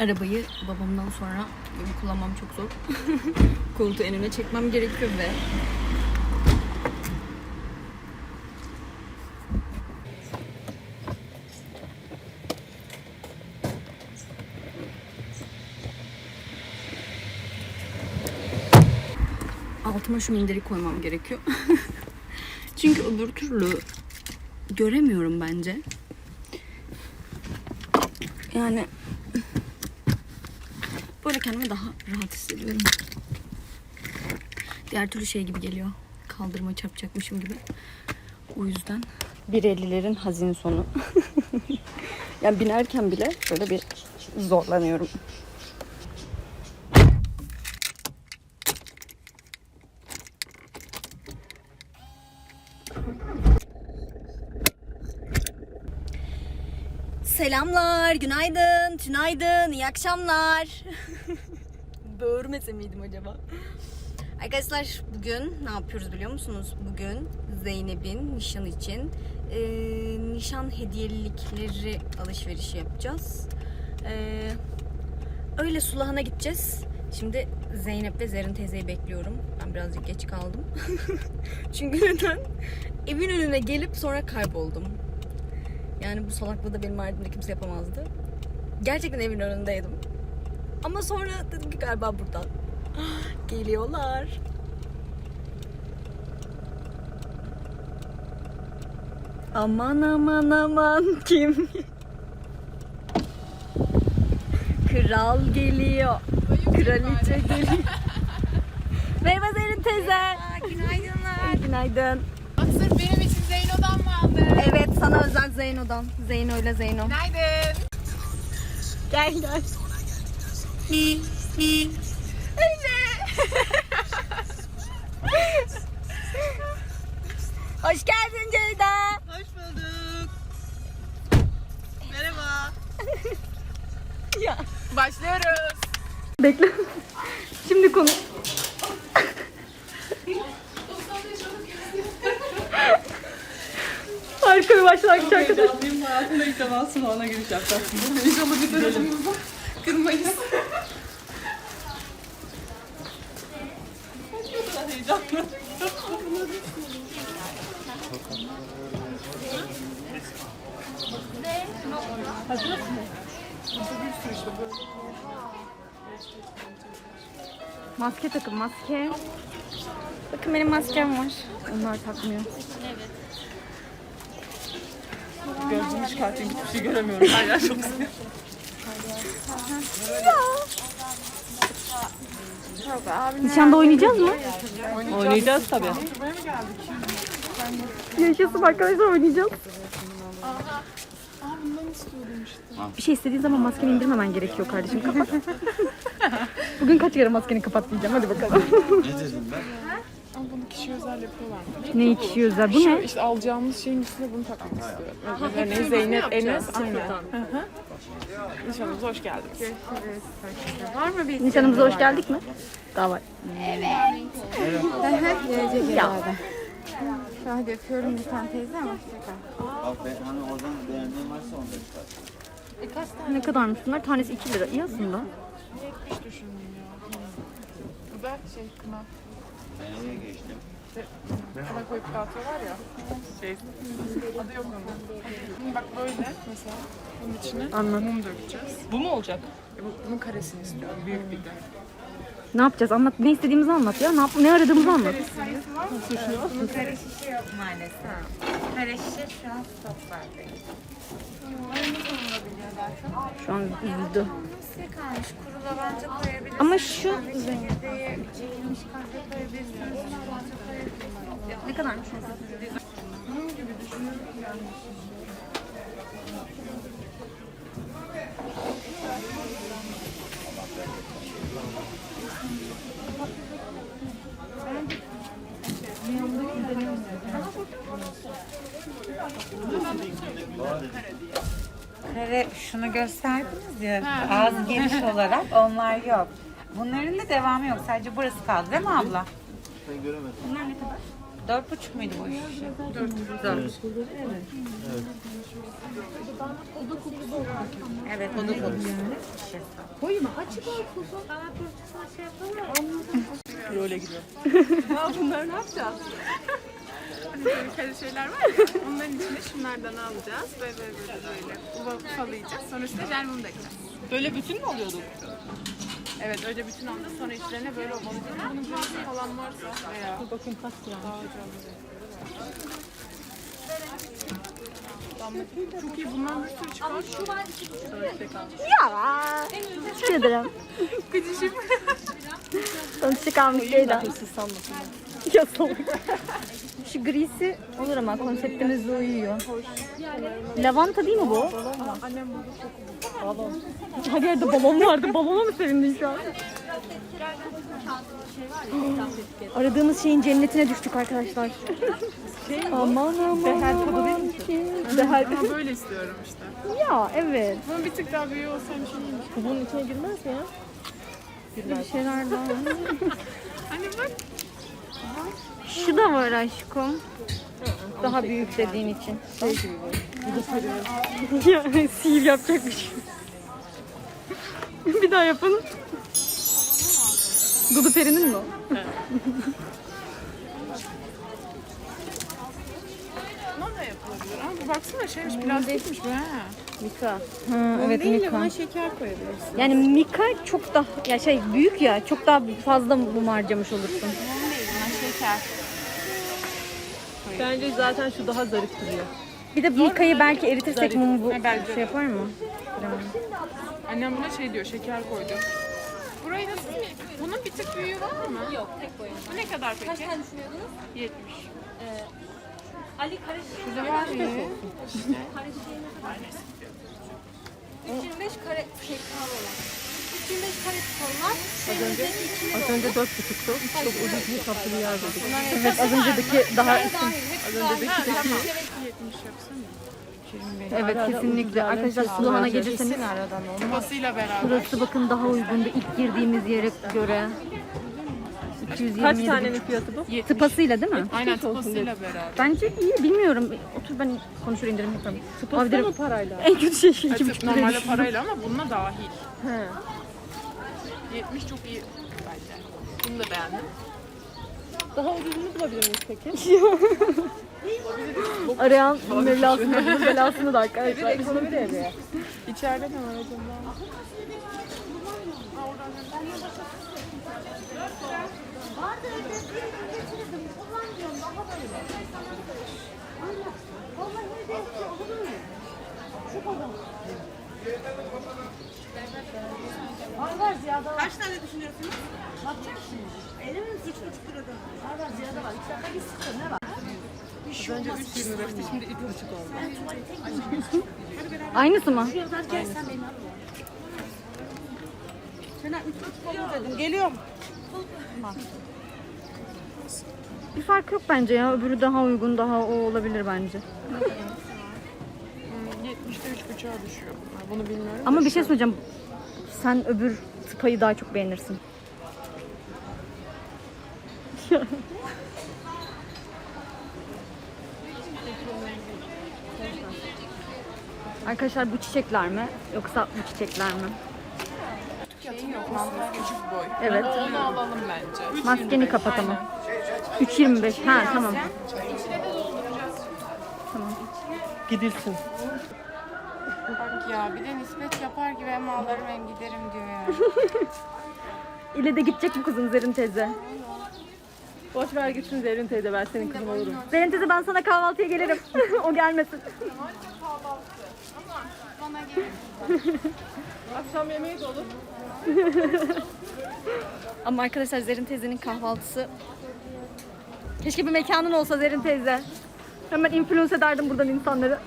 Arabayı babamdan sonra benim kullanmam çok zor. Koltuğu en öne çekmem gerekiyor ve altıma şu minderi koymam gerekiyor. Çünkü öbür türlü göremiyorum bence. Yani kendimi daha rahat hissediyorum. Diğer türlü şey gibi geliyor. Kaldırıma çarpacakmışım gibi. O yüzden 1.50'lerin hazin sonu. yani binerken bile böyle bir zorlanıyorum. Selamlar, günaydın, tünaydın, iyi akşamlar. Böğürmese miydim acaba? Arkadaşlar bugün ne yapıyoruz biliyor musunuz? Bugün Zeynep'in nişan için e, nişan hediyelikleri alışverişi yapacağız. E, öyle Sulahan'a gideceğiz. Şimdi Zeynep ve Zerrin teyzeyi bekliyorum. Ben birazcık geç kaldım. Çünkü neden? Evin önüne gelip sonra kayboldum. Yani bu salaklığı da benim haricimde kimse yapamazdı. Gerçekten evin önündeydim. Ama sonra dedim ki galiba buradan. Geliyorlar. Aman aman aman kim? Kral geliyor. Kraliçe geliyor. Merhaba Zerrin teyze. Günaydınlar. Günaydın. Sırf benim için Zeyno'dan mı aldın? Evet sana özel Zeyno'dan. Zeyno ile Zeyno. Günaydın. Gel gel. Hoş geldin Ceyda. Hoş bulduk. Merhaba. Ya. Başlıyoruz. Bekle. Şimdi konu. Harika bir başlangıç arkadaşlar. Benim hayatımda ilk defa sınavına giriş yapacağım. İnşallah bir tarafımızda kırmayız. Ne kadar heyecanlı. Maske takın maske. Bakın benim maskem var. Onlar takmıyor. Gözümü çıkartayım hiçbir şey göremiyorum. Her yer çok sıkı. Nişanda oynayacağız mı? Oynayacağız tabii. Yaşasın arkadaşlar oynayacağız. Bir şey istediğin zaman maskeni indirmemen gerekiyor kardeşim. Kapat. Bugün kaç kere maskeni kapat diyeceğim. Hadi bakalım. Ama bunu kişi özel yapıyorlar. ne kişi özel? Bu ne? İşte alacağımız şeyin üstüne bunu takmak istiyorum. Ne Zeynep, Enes, aynen. Hı hı. Nişanımıza hoş geldiniz. Nişanımıza hoş geldik mi? Daha var. Ya. Hadi öpüyorum bir tane teyze ama. Bak ben hani oradan beğendiğin varsa onu da çıkar. Ne kadarmış bunlar? Tanesi 2 lira. İyi aslında. 70 düşündüm ya. Bu da şey kına. Ben nereye geçtim? Kına koyup dağıtıyorlar ya. Şey, adı yok onun. Bak böyle mesela. Bunun içine Anladım. mum dökeceğiz. Bu mu olacak? E bu, bunun karesini istiyorum. Büyük bir de. Ne yapacağız? Anlat. Ne istediğimizi anlat ya. Ne, yap ne aradığımızı anlat. Bunun kare şişe yok maalesef. Kare şişe şu an stoklardayız. Şu an üzüldü. Nasıl kalmış? Kuru lavanta koyabiliriz. Ama şu Çekirdeği çekilmiş kahve koyabilirsiniz. Koyabilirsiniz. ne kadarmış? Kare şunu ya ağız geniş olarak onlar yok. Bunların da devamı yok. Sadece burası kaldı değil mi abla? Ben göremedim. Bunlar ne kadar? Dört buçuk muydu bu şişe? Evet. Evet, oda kokusu. Role gidiyor. Tehlikeli şeyler var ya. Onların içine şunlardan alacağız. Böyle böyle böyle böyle. Uva ufalayacağız. Sonra üstüne jelmum dökeceğiz. Böyle bütün mü alıyorduk? Evet öyle bütün alacağız. Sonra içlerine böyle ovalayacağız. Bunun pürüzü falan varsa veya Bakın kaç gram. çok iyi bundan bir sürü çıkar. Ya. Teşekkür ederim. Gıcışım. Sonuçta kalmış değil Hırsız sanmasın. Ya salak. Şu grisi olur ama konseptimizle uyuyor. Lavanta değil mi bu? Balon. Her yerde balon vardı. Balona mı sevindin şu an? Aradığımız şeyin cennetine düştük arkadaşlar. aman aman. Behel tadı değil mi? Ama böyle istiyorum işte. Ya evet. Bunun bir tık daha büyüğü olsaymış iyiymiş. Bunun içine girmez mi ya? Bir şeyler daha. Hani bak. Şu da var aşkım. Daha büyük dediğin için. Şey sihir yapacakmış. bir daha yapın. Dudu Peri'nin mi o? Bundan da yapılabilir. Ama bu baksana şeymiş plastikmiş ha. Mika. Ha, evet Değil de Mika. buna şeker koyabilirsin. Yani Mika çok daha ya şey büyük ya çok daha fazla mum harcamış olursun. Şeker. Bence zaten şu daha zarif duruyor. Bir de Mika'yı belki eritirsek mum bu Ha, bence. şey yapar mı? Annem buna şey diyor şeker koydu. Burayı nasıl mi? Bunun bir tık büyüğü var mı? Yok tek boyun. Bu ne kadar peki? Kaç tane düşünüyordunuz? 70. Ali karışık. Var mı? 325 kare şey olan. 325 kare kollar. Az önce dört buçuktu. Çok ucuz bir tatlı bir yer bulduk. Evet az önceki daha Ha tamam. 70 yapsana. evet kesinlikle. Arkadaşlar Suluhan'a gelirseniz. Tıpasıyla beraber. burası bakın daha uygundu ilk girdiğimiz yere göre. 227 Kaç tanenin fiyatı bu? Tıpasıyla değil mi? Aynen tıpasıyla beraber. Bence iyi bilmiyorum. Otur ben konuşur indirim yaparım. Tıpası Abi de- mı parayla? En kötü şey liraya normalde parayla ama bununla dahil. He. 70 çok iyi bence. Bunu da beğendim. Daha ucuzunu bulabilir miyiz peki? Arayan Mevlasını, belasını da arkadaşlar. Ekonomi devreye. İçeride ne var acaba? Önce 3 liraydı şimdi 2,5 oldu. Aynısı mı? Geliyorum. Bir fark yok bence ya. Öbürü daha uygun, daha o olabilir bence. Hmm, 70'te 3,5'a düşüyor bunlar. Bunu bilmiyorum. Ama bir şey söyleyeceğim. Sen öbür tıpayı daha çok beğenirsin. Arkadaşlar bu çiçekler mi? Yoksa bu çiçekler mi? Küçük boy. Evet. Onu alalım bence. Maskeni kapat ama. 3.25. Ha tamam. Gidilsin. Bak ya bir de nispet yapar gibi hem ağlarım hem giderim diyor ya. İle de gidecek bu kızım Zerrin teyze. Boş ver gitsin Zerrin teyze ben senin kızın olurum. Zerrin teyze ben sana kahvaltıya gelirim. o gelmesin. Bana gelin. Akşam yemeği de olur. Ama arkadaşlar Zerrin teyzenin kahvaltısı... Keşke bir mekanın olsa Zerrin teyze. Hemen influence ederdim buradan insanları.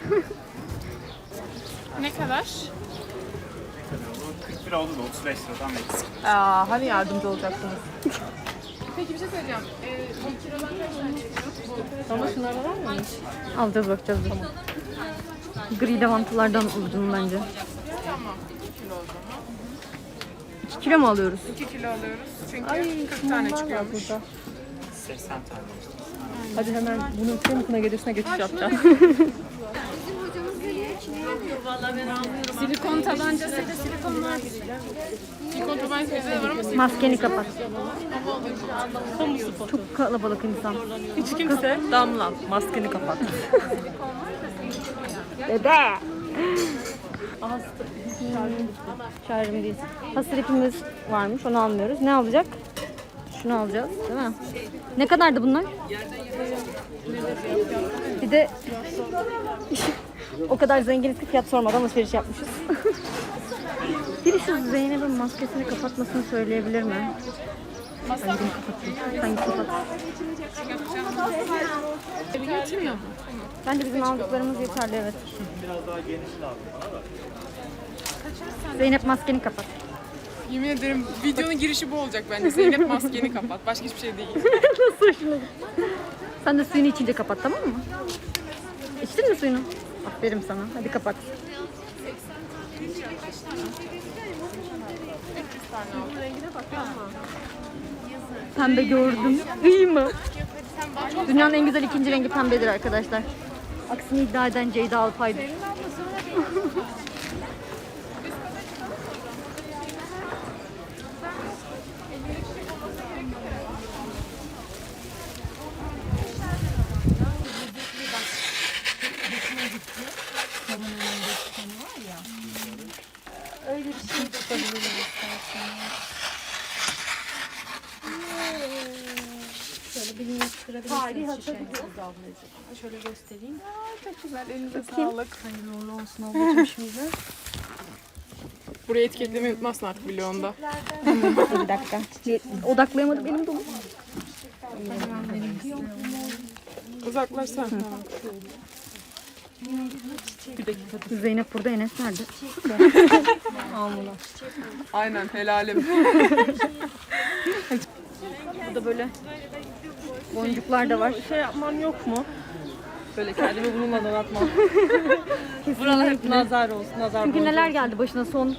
Ne kadar? 40 lira oldu da 35 liradan eksik. Aa, hani yardımcı olacaksınız? Peki bir şey söyleyeceğim. Ee, bir kilodan kaç tane çıkıyor? Ama şunlardan var mı? Alacağız bakacağız. Tamam. Gri lavantalardan uydum bence. Tamam. 2 kilo o zaman. 2 kilo mu alıyoruz? 2 kilo alıyoruz. Çünkü Ay, 40 tane bunlar var çıkıyormuş. burada. 80 tane. Hadi hemen bunun konukuna gelirse geçiş yapacağız. Silikon tabancasıyla silikonlar Silikon tabancası var ama silikon Maskeni kapat. Çok kalabalık insan. Hiç kimse damla maskeni kapat. Bebe. Şarjım değil. Hasıripimiz varmış onu almıyoruz. Ne alacak? Şunu alacağız değil mi? Ne kadardı bunlar? Bir de o kadar zenginiz ki fiyat sormadan alışveriş yapmışız. Biri şu Zeynep'in maskesini kapatmasını söyleyebilir mi? Hangini kapatayım? Hangi kapat? yetmiyor. Bence bizim aldıklarımız yeterli evet. Zeynep maskeni kapat. Yemin ederim videonun girişi bu olacak bence. Zeynep maskeni kapat. Başka hiçbir şey değil. Sen de suyunu içince kapat tamam mı? İçtin mi suyunu? Aferin sana. Hadi kapat. Pembe gördüm. İyi mi? Dünyanın en güzel ikinci rengi pembedir arkadaşlar. Aksini iddia eden Ceyda Alpay'dır. Sağlık. Hayırlı olsun ablacığım şimdi. Burayı etiketlemeyi unutmazsın artık vlogunda. Bir dakika. Odaklayamadım benim dolu. Uzaklaşsan. Zeynep burada Enes nerede? Aynen helalim. Burada böyle boncuklar da var. Şey yapman yok mu? Böyle kendimi bulunmadan atmam. Buralar hep nazar olsun, nazar Çünkü boncuğu. neler geldi başına son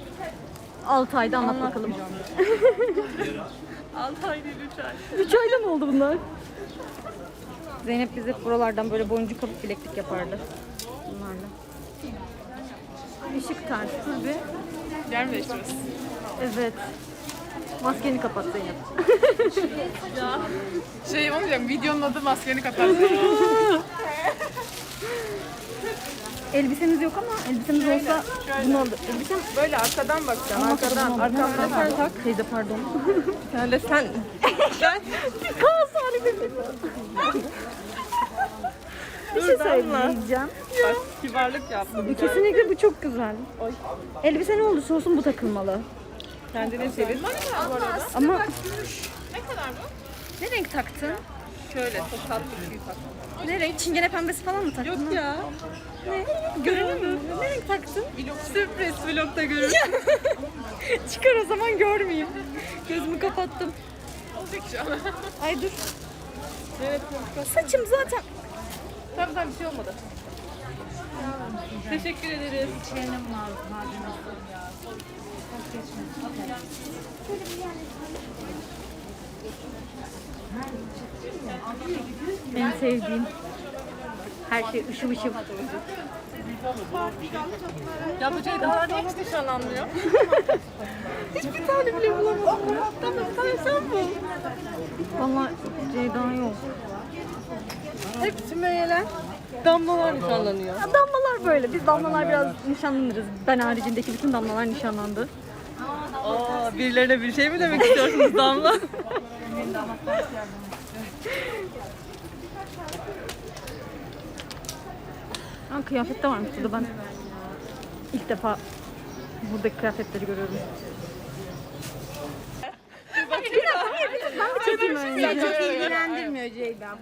6 ayda anlat bakalım. 6 ay değil 3 ay. 3 ayda mı oldu bunlar? Zeynep bize buralardan böyle boncuk kapıp bileklik yapardı. Bunlarla. Işık tarzı tabii. Yer mi değiştiriyoruz? Evet. Maskeni kapat Zeynep. Şey diyeceğim, videonun adı maskeni kapatsın. Elbisemiz yok ama elbisemiz olsa bunu alır. Elbisem Böyle arkadan bakacaksın, arkadan. arkamdan Sen tak. Teyze pardon. Sen de sen. Kaos hali bir Bir şey söyleyeceğim. Bak kibarlık yaptın. Kesinlikle bu çok güzel. Elbise ne olursa olsun bu takılmalı. Kendine çevir. Ama Ne kadar bu? ne renk taktın? Şöyle çok tatlı bir şey tak. Ne renk? Çingene pembesi falan mı taktın? Yok ya. Ne? Görünür mü? Ne renk taktın? Sürpriz vlogda görürüz. Çıkar o zaman görmeyeyim. Gözümü kapattım. Olacak şu an. Ay dur. Saçım zaten. Tamam tamam bir şey olmadı. Teşekkür ederiz. En sevdiğim. Her şey ışıl ışıl. Ya bu Ceyda niye hiç nişanlanmıyor? Hiçbir tane bile bulamadım. Tamam tamam sen bul. Valla Ceyda yok. Hep Sümeyye'ler damlalar nişanlanıyor. Ya damlalar böyle. Biz damlalar biraz nişanlanırız. Ben haricindeki bütün damlalar nişanlandı. Aa, birilerine bir şey mi demek istiyorsunuz Damla? Ha, kıyafet de varmış burada ben. ilk defa buradaki kıyafetleri görüyorum. ilgilendirmiyor Ceyda.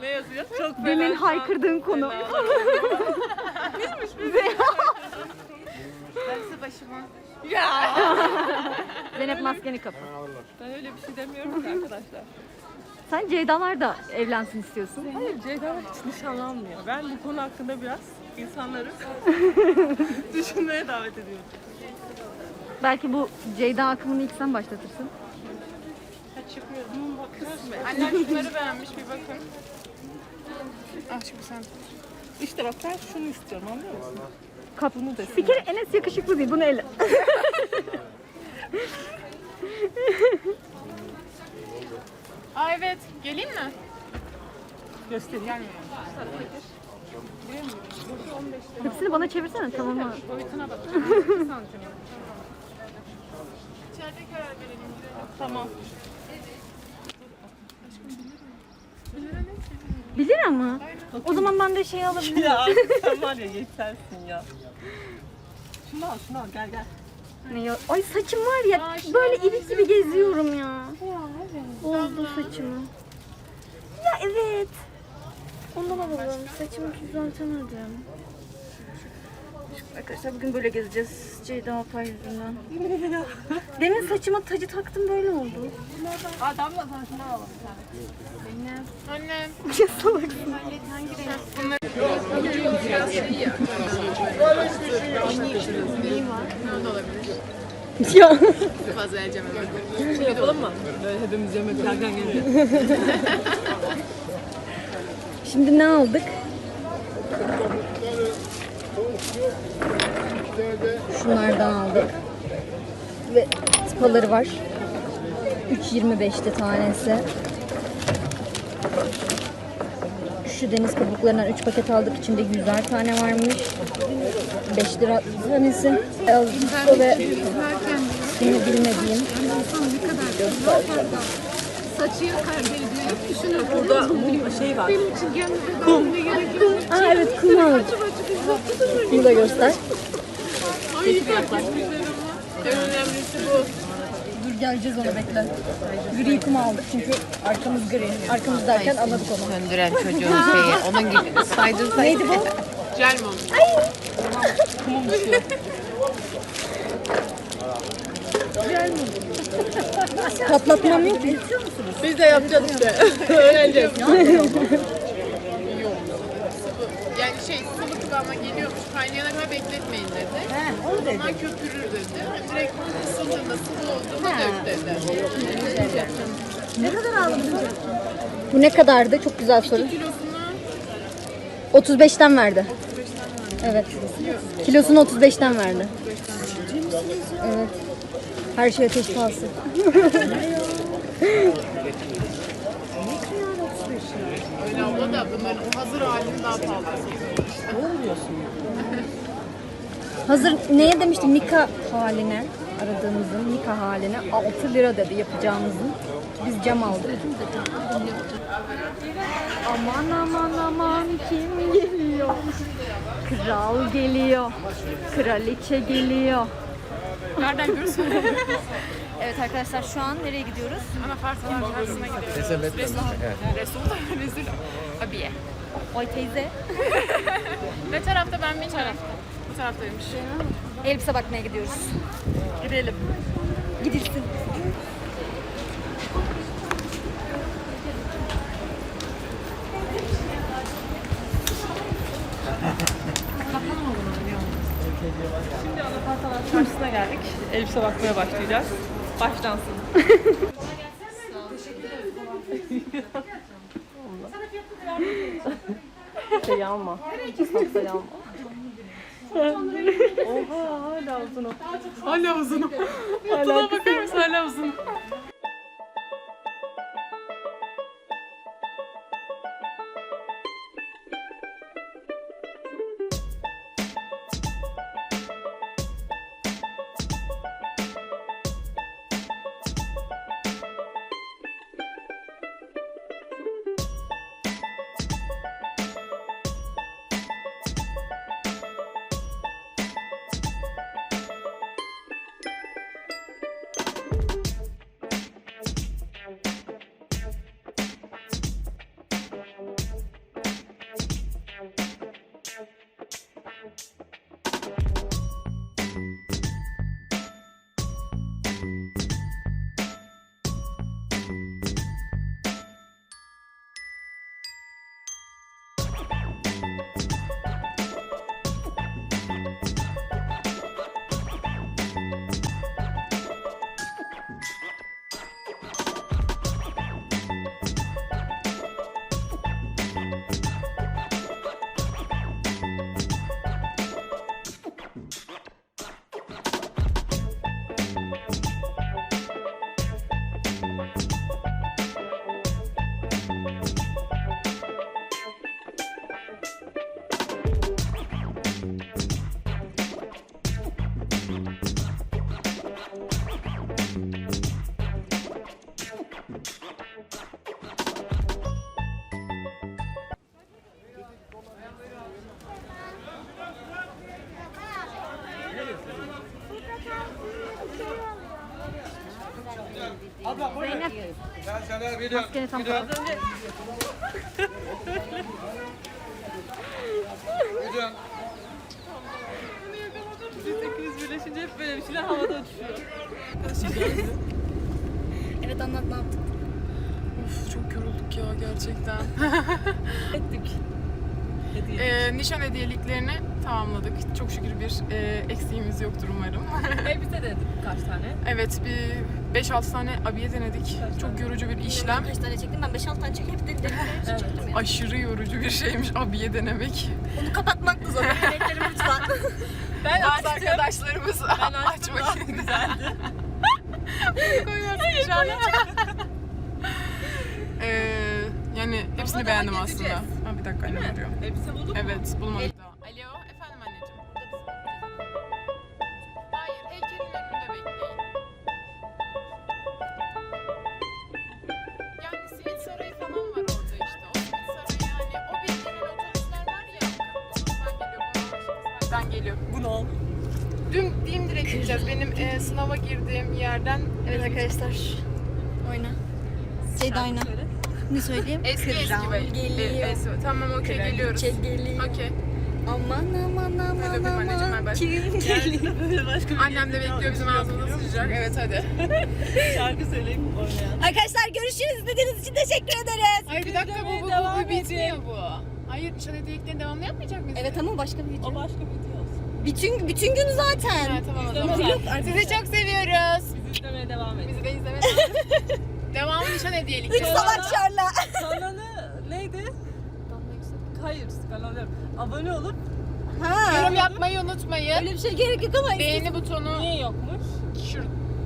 ne yazıyor? Çok Demin fena. haykırdığın konu. Darısı başıma. Zeynep maskeni kapat. Ben öyle bir şey demiyorum ki arkadaşlar. Sen Ceyda'lar da evlensin istiyorsun. Hayır Ceyda hiç nişanlanmıyor. Ben bu konu hakkında biraz insanları düşünmeye davet ediyorum. Belki bu Ceyda akımını ilk sen başlatırsın. Annem şunları beğenmiş bir bakın. Ah şimdi sen. İşte bak ben şunu istiyorum anlıyor musun? Bunu desin. Bir kere Enes yakışıklı değil. Bunu ele. Aa evet. Geleyim mi? Göstereyim. Hepsini bana çevirsene tamam mı? Boyutuna bak. İçeride karar verelim. Tamam. Bilir ama. O zaman ben de şey alabilirim. Ya sen var ya yetersin ya. Şunu al şunu al gel gel. Ne ya? Ay saçım var ya böyle ilik gibi geziyorum ya. Oldu saçımı. Ya evet. Ondan alalım. Saçımı düzeltemedim. Arkadaşlar bugün böyle gezeceğiz. Ceyda Apay yüzünden. Demin saçıma tacı taktım böyle oldu. Adamla şunu alalım bir tane. Annem. Ya salaksın. Ya. Fazla yiyeceğim Şey yapalım mı? Böyle hepimiz yemek yerken gelince. Şimdi ne aldık? Şunlardan aldık. Ve spaları var. 3.25'te tanesi. Şu deniz kabuklarından 3 paket aldık. İçinde 100'er tane varmış. 5 lira tanesi. Ve ismini bilmediğim. Burada mum şey var. Aa evet kum aldık. Bunu da göster. En önemlisi bu. Dur geleceğiz ona bekle. Gri kum aldık çünkü arkamız gri. Arkamız derken anladık onu. Söndüren çocuğun şeyi. Onun gibi saydırsa. Neydi bu? Gel mi Patlatmam yok mu? Biz de yapacağız işte. Öğreneceğiz. Yani şey sıvı kıvama geliyormuş. Kaynayana kadar bekletmeyin dedi. He, onu dedi. Ondan köpürür dedi. Direkt ısıtında sıvı olduğunda dök dedi. Bu ne kadardı? Çok güzel soru. Kilosunu 35'ten verdi. Evet. Kilosunu 35'ten verdi. Evet. Her şey ateş pahası. öyle abla da hazır halini daha pahalı. Hazır neye demiştim? Mika haline aradığımızın Mika haline 6 lira dedi yapacağımızın. Biz cam aldık. Aman aman aman kim geliyor? Kral geliyor. Kraliçe geliyor. Nereden görürsün? Evet arkadaşlar şu an nereye gidiyoruz? Ana Farslar Fars'ına gidiyoruz. Resul. Resul da Resul abiye. Oy teyze. Ne tarafta ben bilmiyorum. Bu taraftaymış. Elbise bakmaya gidiyoruz. Gidelim. Gidilsin. Çarşısına geldik. Elbise bakmaya başlayacağız. Başlansın. şey alma. Pastayı alma. Oha hala uzun o. Hala uzun. Hala bakar mısın? Hala uzun. Biz ikimiz birleşince hep böyle bir şeyler havada uçuşuyor. Evet anlat ne yaptık? Of çok yorulduk ya gerçekten. Ettik. Ee, nişan hediyeliklerini tamamladık. Çok şükür bir e, eksiğimiz yoktur umarım. Elbise denedik birkaç tane. evet bir 5-6 tane abiye denedik. Çok yorucu bir işlem. Kaç tane çektim? Ben 5-6 tane çekip hep de çektim ya. Aşırı yorucu bir şeymiş abiye denemek. Onu kapatmak da zor. Yemeklerim lütfen. Ben Bazı açtım. arkadaşlarımız açmak istedi. güzeldi. koyuyorsun inşallah. ee, yani hepsini beğendim aslında. Ha, bir dakika annem arıyor. Elbise bulduk mu? Evet bulmadık daha. Alo efendim anneciğim. Hayır heykelin önünde bekleyin. Yani simit sarayı falan var orada işte. O simit sarayı yani o bildiğin otobüsler var ya. Ben geliyor. Bunu al. Dün diyeyim direkt gideceğiz. Benim e, sınava girdiğim yerden Evet arkadaşlar. Oyna. Şey de oyna. Ne söyleyeyim? eski eski Kral be. geliyor. E, eski. Tamam okey geliyoruz. Şey geliyor. Okey. Aman aman aman öpeyim anneciğim, bay aman. bay. Kim geliyor? Böyle başka bir Annem de bekliyor bizim ağzımıza sıcak. Evet hadi. şarkı söyleyip oynayan. Arkadaşlar görüşürüz. İzlediğiniz için teşekkür ederiz. Hayır bir dakika bu bu, bu, bu bitmiyor bu. Hayır nişan hediyeliklerini devamlı yapmayacak mıyız? Evet ama başka bir video. O başka bir video olsun. Bütün bütün gün zaten. Ha, tamam o zaman. Sizi çok seviyoruz. Bizi izlemeye devam edin. Bizi de izlemeye devam edin. Devamlı nişan hediyelik. Üç salak şarla. Kanalı neydi? Hayır kanalı yok. Abone olup Ha. Yorum yapmayı unutmayın. Öyle bir şey gerek yok ama. Beğeni butonu niye yokmuş? şur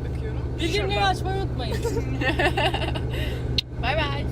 bakıyorum. Bildirimleri açmayı unutmayın. Bay bay.